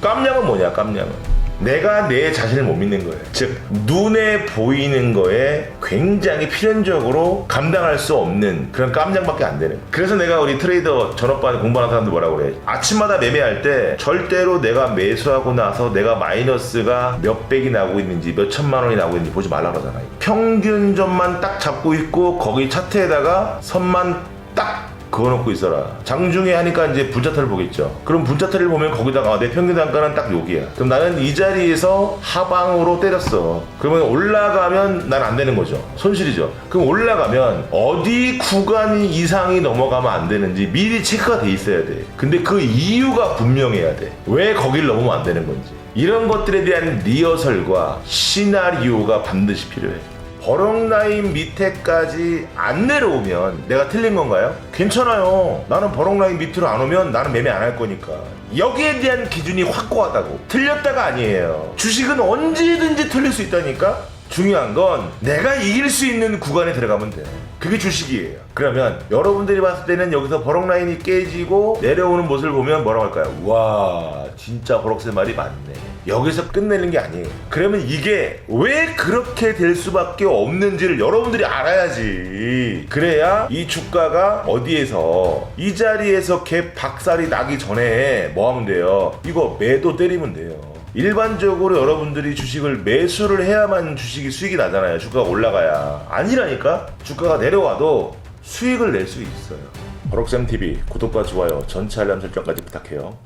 깜냥은 뭐냐 깜냥은? 내가 내 자신을 못 믿는 거예요. 즉 눈에 보이는 거에 굉장히 필연적으로 감당할 수 없는 그런 깜냥밖에 안 되는. 그래서 내가 우리 트레이더 전업반 공부하는 사람들 뭐라고 그래? 아침마다 매매할 때 절대로 내가 매수하고 나서 내가 마이너스가 몇 백이 나고 있는지 몇 천만 원이 나고 있는지 보지 말라 그러잖아요 평균점만 딱 잡고 있고 거기 차트에다가 선만 딱 그어놓고 있어라. 장중에 하니까 이제 분자타를 보겠죠. 그럼 분자타를 보면 거기다가 내 평균 단가는 딱 여기야. 그럼 나는 이 자리에서 하방으로 때렸어. 그러면 올라가면 난 안 되는 거죠. 손실이죠. 그럼 올라가면 어디 구간이 이상이 넘어가면 안 되는지 미리 체크가 돼 있어야 돼. 근데 그 이유가 분명해야 돼. 왜 거길 넘으면 안 되는 건지. 이런 것들에 대한 리허설과 시나리오가 반드시 필요해. 버럭 라인 밑에까지 안 내려오면 내가 틀린 건가요? 괜찮아요. 나는 버럭 라인 밑으로 안 오면 나는 매매 안 할 거니까. 여기에 대한 기준이 확고하다고. 틀렸다가 아니에요. 주식은 언제든지 틀릴 수 있다니까? 중요한 건 내가 이길 수 있는 구간에 들어가면 돼. 그게 주식이에요. 그러면 여러분들이 봤을 때는 여기서 버럭 라인이 깨지고 내려오는 모습을 보면 뭐라고 할까요? 와, 진짜 버럭새 말이 맞네. 여기서 끝내는 게 아니에요. 그러면 이게 왜 그렇게 될 수밖에 없는지를 여러분들이 알아야지. 그래야 이 주가가 어디에서 이 자리에서 개 박살이 나기 전에 뭐 하면 돼요? 이거 매도 때리면 돼요. 일반적으로 여러분들이 주식을 매수를 해야만 주식이 수익이 나잖아요. 주가가 올라가야. 아니라니까? 주가가 내려와도 수익을 낼 수 있어요. 버럭쌤 TV 구독과 좋아요, 전체 알람 설정까지 부탁해요.